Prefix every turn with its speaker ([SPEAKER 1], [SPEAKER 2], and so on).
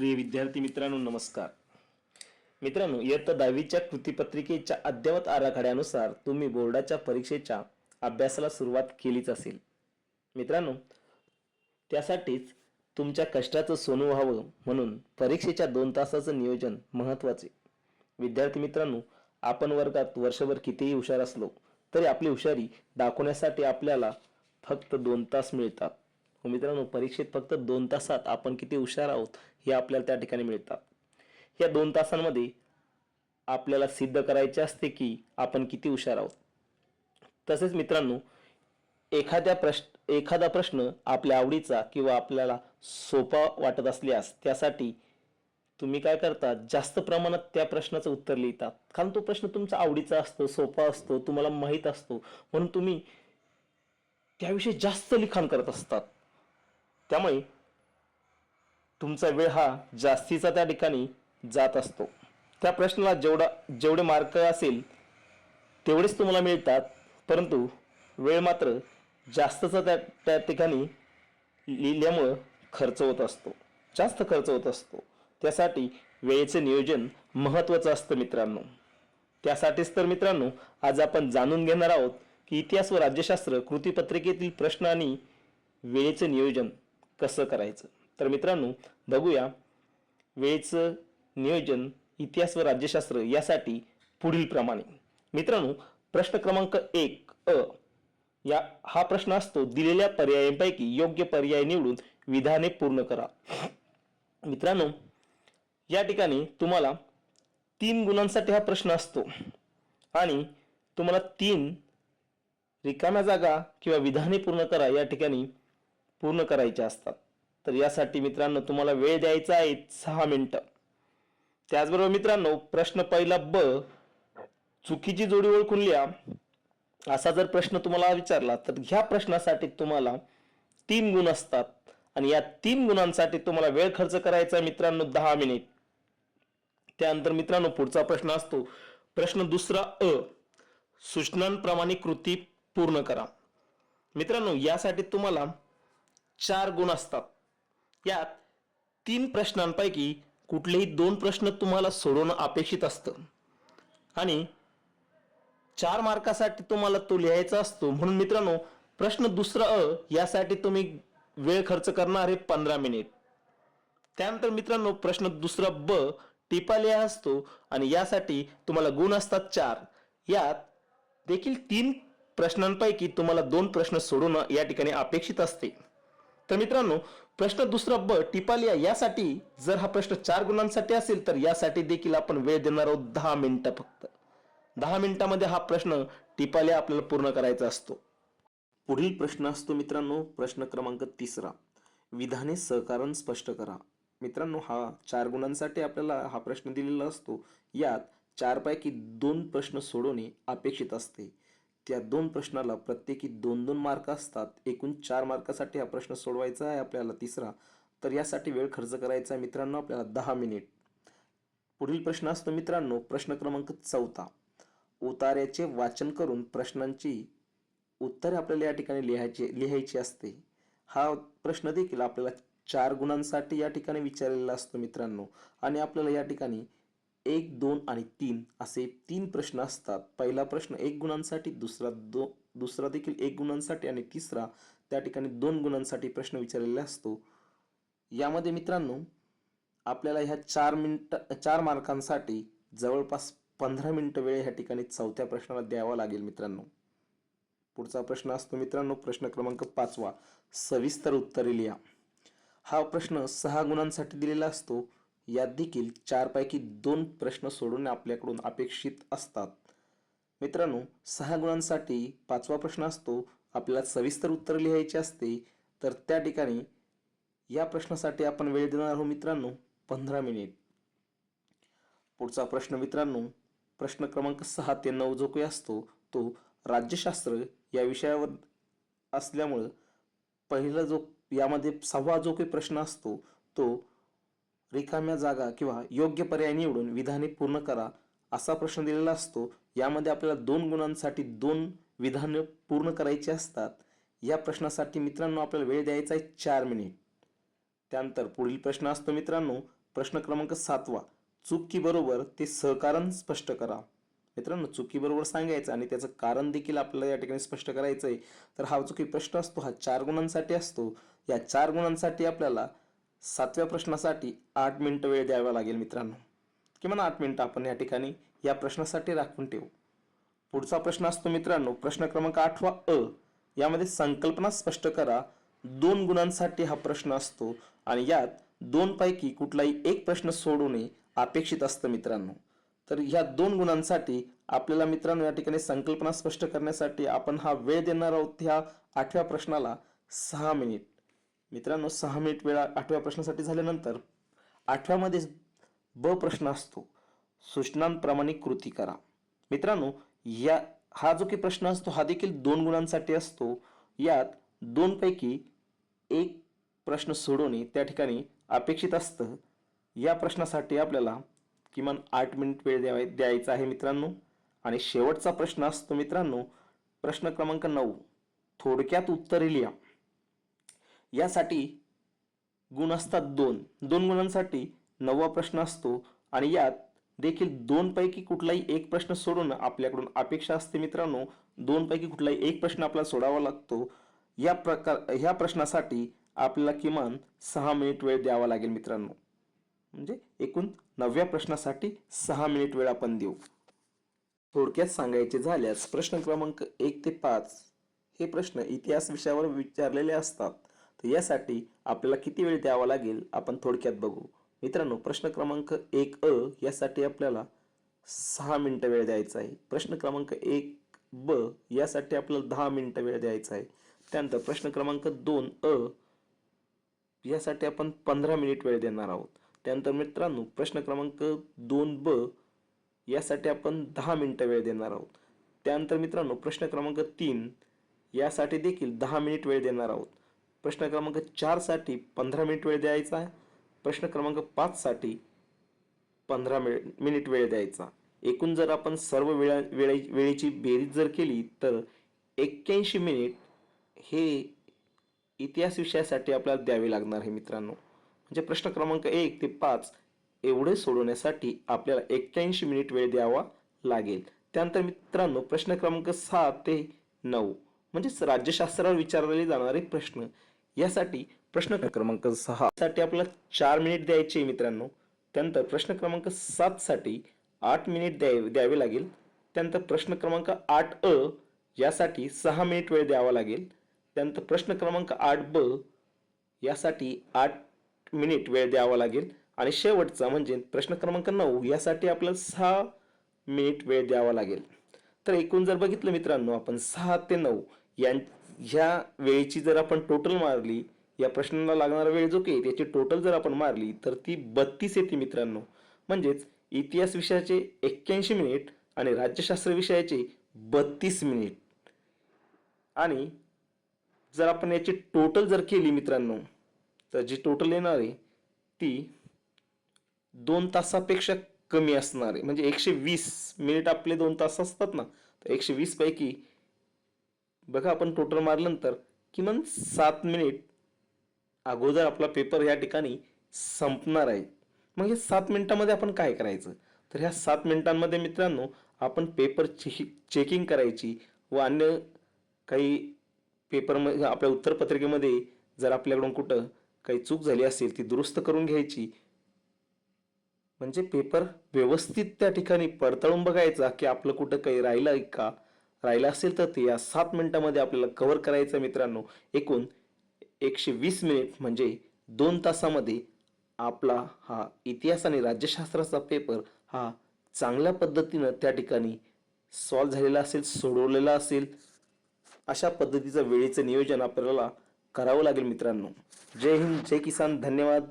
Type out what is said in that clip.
[SPEAKER 1] प्रिय विद्यार्थी मित्रांनो नमस्कार. मित्रांनो इयत्ता दहावीच्या कृतीपत्रिकेच्या अद्ययावत आराखड्यानुसार तुम्ही बोर्डाच्या परीक्षेच्या अभ्यासाला सुरुवात केलीच असेल. मित्रांनो त्यासाठीच तुमच्या कष्टाचं सोनं व्हावं म्हणून परीक्षेच्या दोन तासाचं नियोजन महत्त्वाचे. विद्यार्थी मित्रांनो आपण वर्गात वर्षभर कितीही हुशार असलो तरी आपली हुशारी दाखवण्यासाठी आपल्याला फक्त दोन तास मिळतात. हो मित्रांनो परीक्षेत फक्त दोन तासात आपण किती हुशार आहोत हे आपल्याला त्या ठिकाणी मिळतात. या दोन तासांमध्ये आपल्याला सिद्ध करायचे असते की आपण किती हुशार आहोत. तसेच मित्रांनो एखाद्या प्रश्न एखादा प्रश्न आपल्या आवडीचा किंवा आपल्याला सोपा वाटत असल्यास त्यासाठी तुम्ही काय करता जास्त प्रमाणात त्या प्रश्नाचं उत्तर लिहितात कारण तो प्रश्न तुमचा आवडीचा असतो सोपा असतो तुम्हाला माहीत असतो. म्हणून तुम्ही त्याविषयी जास्त लिखाण करत असतात. त्यामुळे तुमचा वेळ हा जास्तीचा त्या ठिकाणी जात असतो. त्या प्रश्नाला जेवढा जेवढे मार्क असेल तेवढेच तुम्हाला मिळतात. परंतु वेळ मात्र जास्तचा त्या त्या ठिकाणी लिहिल्यामुळं खर्च होत असतो. जास्त खर्च होत असतो. त्यासाठी वेळेचे नियोजन महत्त्वाचं असतं मित्रांनो. त्यासाठीच तर मित्रांनो आज आपण जाणून घेणार आहोत की इतिहास व राज्यशास्त्र कृतीपत्रिकेतील प्रश्न आणि वेळेचं नियोजन कसं करायचं? तर मित्रांनो बघूया. वेळेचं नियोजन इतिहास व राज्यशास्त्र यासाठी पुढील प्रमाणे. मित्रांनो प्रश्न क्रमांक एक अ. या हा प्रश्न असतो दिलेल्या पर्यायांपैकी योग्य पर्याय निवडून विधाने पूर्ण करा. मित्रांनो या ठिकाणी तुम्हाला तीन गुणांसाठी हा प्रश्न असतो. आणि तुम्हाला तीन रिकाम्या जागा किंवा विधाने पूर्ण करा या ठिकाणी पूर्ण करायच्या असतात. तर यासाठी मित्रांनो तुम्हाला वेळ द्यायचा आहे सहा मिनटं. त्याचबरोबर मित्रांनो प्रश्न पहिला ब चुकीची जोडी ओळखून लिहा. असा जर प्रश्न तुम्हाला विचारला तर ह्या प्रश्नासाठी तुम्हाला तीन गुण असतात. आणि या तीन गुणांसाठी तुम्हाला वेळ खर्च करायचा आहे मित्रांनो दहा मिनिट. त्यानंतर मित्रांनो पुढचा प्रश्न असतो. प्रश्न दुसरा अ सूचनांप्रमाणे कृती पूर्ण करा. मित्रांनो यासाठी तुम्हाला चार गुण असतात. यात तीन प्रश्नांपैकी कुठलेही दोन प्रश्न तुम्हाला सोडवणं अपेक्षित असतं. आणि चार मार्कासाठी तुम्हाला तो लिहायचा असतो. म्हणून मित्रांनो प्रश्न दुसरा अ यासाठी तुम्ही वेळ खर्च करणार आहे पंधरा मिनिट. त्यानंतर मित्रांनो प्रश्न दुसरा ब टिपा लिहा असतो आणि यासाठी तुम्हाला गुण असतात चार. यात देखील तीन प्रश्नांपैकी तुम्हाला दोन प्रश्न सोडवणं या ठिकाणी अपेक्षित असते. तर मित्रांनो प्रश्न दुसरा ब टिपालिया यासाठी जर हा प्रश्न चार गुणांसाठी असेल तर यासाठी देखील आपण वेळ देणार आहोत दहा मिनिटं फक्त. दहा मिनिटामध्ये हा प्रश्न टिपालिया आपल्याला पूर्ण करायचा असतो. पुढील प्रश्न असतो मित्रांनो प्रश्न क्रमांक तिसरा. विधाने सहकारण स्पष्ट करा. मित्रांनो हा चार गुणांसाठी आपल्याला हा प्रश्न दिलेला असतो. यात चारपैकी दोन प्रश्न सोडवणे अपेक्षित असते. त्या दोन प्रश्नाला प्रत्येकी दोन दोन मार्क असतात. एकूण चार मार्कासाठी हा प्रश्न सोडवायचा आहे आपल्याला तिसरा. तर यासाठी वेळ खर्च करायचा आहे मित्रांनो आपल्याला दहा मिनिट. पुढील प्रश्न असतो मित्रांनो प्रश्न क्रमांक चौथा. उतार्याचे वाचन करून प्रश्नांची उत्तरे आपल्याला या ठिकाणी लिहायची लिहायची असते. हा प्रश्न देखील आपल्याला चार गुणांसाठी या ठिकाणी विचारलेला असतो मित्रांनो. आणि आपल्याला या ठिकाणी एक दोन आणि तीन असे तीन प्रश्न असतात. पहिला प्रश्न एक गुणांसाठी दुसरा दो दुसरा देखील एक गुणांसाठी आणि तिसरा त्या ठिकाणी दोन गुणांसाठी प्रश्न विचारलेला असतो. यामध्ये मित्रांनो आपल्याला ह्या चार मिनट चार मार्कांसाठी जवळपास पंधरा मिनटं वेळ ह्या ठिकाणी चौथ्या प्रश्नाला द्यावा लागेल मित्रांनो. पुढचा प्रश्न असतो मित्रांनो प्रश्न क्रमांक पाचवा. सविस्तर उत्तरे लिहा. हा प्रश्न सहा गुणांसाठी दिलेला असतो. यात देखील चारपैकी दोन प्रश्न सोडवणे आपल्याकडून अपेक्षित असतात. मित्रांनो सहा गुणांसाठी पाचवा प्रश्न असतो. आपल्याला सविस्तर उत्तर लिहायचे असते. तर त्या ठिकाणी या प्रश्नासाठी आपण वेळ देणार आहोत मित्रांनो पंधरा मिनिट. पुढचा प्रश्न मित्रांनो प्रश्न क्रमांक सहा ते नऊ जो काही असतो तो राज्यशास्त्र या विषयावर असल्यामुळं पहिला जो यामध्ये सहावा जो काही प्रश्न असतो तो रिकाम्या जागा किंवा योग्य पर्याय निवडून विधाने पूर्ण करा असा प्रश्न दिलेला असतो. यामध्ये आपल्याला दोन गुणांसाठी दोन विधानं पूर्ण करायची असतात. या प्रश्नासाठी मित्रांनो आपल्याला वेळ द्यायचा आहे चार मिनिट. त्यानंतर पुढील प्रश्न असतो मित्रांनो प्रश्न क्रमांक सातवा चुकीबरोबर बरोबर ते सहकारण स्पष्ट करा. मित्रांनो चुकीबरोबर सांगायचं आणि त्याचं कारण देखील आपल्याला या ठिकाणी स्पष्ट करायचं आहे तर हा चुकी प्रश्न असतो हा चार गुणांसाठी असतो. या चार गुणांसाठी आपल्याला सातव्या प्रश्नासाठी आठ मिनटं वेळ द्यावा लागेल मित्रांनो. किमान आठ मिनिटं आपण या ठिकाणी या प्रश्नासाठी राखून ठेवू. पुढचा प्रश्न असतो मित्रांनो प्रश्न क्रमांक आठवा अ. यामध्ये संकल्पना स्पष्ट करा. दोन गुणांसाठी हा प्रश्न असतो आणि यात दोन पैकी कुठलाही एक प्रश्न सोडवणे अपेक्षित असतं मित्रांनो. तर ह्या दोन गुणांसाठी आपल्याला मित्रांनो या ठिकाणी संकल्पना स्पष्ट करण्यासाठी आपण हा वेळ देणार आहोत. ह्या आठव्या प्रश्नाला सहा मिनिट. मित्रांनो सहा मिनिट वेळा आठव्या प्रश्नासाठी झाल्यानंतर आठव्यामध्ये ब प्रश्न असतो. सूचनांप्रमाणे कृती करा. मित्रांनो या हा जो की प्रश्न असतो हा देखील दोन गुणांसाठी असतो. यात दोनपैकी एक प्रश्न सोडवणे त्या ठिकाणी अपेक्षित असतं. या प्रश्नासाठी आपल्याला किमान आठ मिनिट वेळ द्यावा द्यायचा आहे मित्रांनो. आणि शेवटचा प्रश्न असतो मित्रांनो प्रश्न क्रमांक नऊ. थोडक्यात उत्तरे लिहा. यासाठी गुण असतात दोन. दोन गुणांसाठी नववा प्रश्न असतो आणि यात देखील दोनपैकी कुठलाही एक प्रश्न सोडून आपल्याकडून अपेक्षा असते मित्रांनो दोनपैकी कुठलाही एक प्रश्न आपल्याला सोडावा लागतो. या प्रकार ह्या प्रश्नासाठी आपल्याला किमान सहा मिनिट वेळ द्यावा लागेल मित्रांनो. म्हणजे एकूण नवव्या प्रश्नासाठी सहा मिनिट वेळ आपण देऊ. थोडक्यात सांगायचे झाल्यास प्रश्न क्रमांक एक ते पाच हे प्रश्न इतिहास विषयावर विचारलेले असतात. तर यासाठी आपल्याला किती वेळ द्यावा लागेल आपण थोडक्यात बघू. मित्रांनो प्रश्न क्रमांक एक अ यासाठी आपल्याला सहा मिनटं वेळ द्यायचा आहे. प्रश्न क्रमांक एक ब यासाठी आपल्याला दहा मिनटं वेळ द्यायचा आहे. त्यानंतर प्रश्न क्रमांक दोन अ यासाठी आपण पंधरा मिनिट वेळ देणार आहोत. त्यानंतर मित्रांनो प्रश्न क्रमांक दोन ब यासाठी आपण दहा मिनिटं वेळ देणार आहोत. त्यानंतर मित्रांनो प्रश्न क्रमांक तीन यासाठी देखील दहा मिनिट वेळ देणार आहोत. प्रश्न क्रमांक चारसाठी पंधरा मिनिट वेळ द्यायचा आहे. प्रश्न क्रमांक पाचसाठी पंधरा मिनिट वेळ द्यायचा एकूण जर आपण सर्व वेळा वेळे वेळेची बेरीज जर केली तर एक्क्याऐंशी मिनिट हे इतिहास विषयासाठी आपल्याला द्यावे लागणार आहे मित्रांनो. म्हणजे प्रश्न क्रमांक एक ते पाच एवढे सोडवण्यासाठी आपल्याला एक्क्याऐंशी मिनिट वेळ द्यावा लागेल. त्यानंतर मित्रांनो प्रश्न क्रमांक सहा ते नऊ. म्हणजेच राज्यशास्त्रावर विचारले जाणारे प्रश्न. यासाठी प्रश्न क्रमांक सहा साठी आपल्याला चार मिनिट द्यायचे मित्रांनो. त्यानंतर प्रश्न क्रमांक सात साठी आठ मिनिट द्यावे द्यावे लागेल. त्यानंतर प्रश्न क्रमांक आठ अ यासाठी सहा मिनिट वेळ द्यावा लागेल. त्यानंतर प्रश्न क्रमांक आठ ब यासाठी आठ मिनिट वेळ द्यावा लागेल. आणि शेवटचा म्हणजे प्रश्न क्रमांक नऊ यासाठी आपल्याला सहा मिनिट वेळ द्यावा लागेल. तर एकूण जर बघितलं मित्रांनो आपण सहा ते नऊ यां ह्या वेळेची जर आपण टोटल मारली या प्रश्नाला लागणारा वेळ जो काही त्याची टोटल जर आपण मारली तर ती बत्तीस येते मित्रांनो. म्हणजेच इतिहास विषयाचे एक्क्याऐंशी मिनिट आणि राज्यशास्त्र विषयाचे बत्तीस मिनिट आणि जर आपण याची टोटल जर केली मित्रांनो तर जी टोटल येणार आहे ती दोन तासापेक्षा कमी असणार आहे. म्हणजे एकशे वीस मिनिट आपले दोन तास असतात ना तर एकशे वीसपैकी बघा आपण टोटल मारल्यानंतर किमान सात मिनिट अगोदर आपला पेपर या ठिकाणी संपणार आहे. मग हे सात मिनिटामध्ये आपण काय करायचं? तर ह्या सात मिनिटांमध्ये मित्रांनो आपण पेपर चे चेकिंग करायची व अन्य काही पेपरमध्ये आपल्या उत्तरपत्रिकेमध्ये जर आपल्याकडून कुठं काही चूक झाली असेल ती दुरुस्त करून घ्यायची. म्हणजे पेपर व्यवस्थित त्या ठिकाणी पडताळून बघायचा की आपलं कुठं काही राहिलं आहे का? राहिला असेल तर ते या सात मिनिटामध्ये आपल्याला कवर करायचं मित्रांनो. एकूण एकशे वीस मिनिट म्हणजे दोन तासामध्ये आपला हा इतिहास आणि राज्यशास्त्राचा पेपर हा चांगल्या पद्धतीनं त्या ठिकाणी सॉल्व झालेला असेल सोडवलेला असेल अशा पद्धतीचं वेळेचं नियोजन आपल्याला करावं लागेल मित्रांनो. जय हिंद जय किसान. धन्यवाद.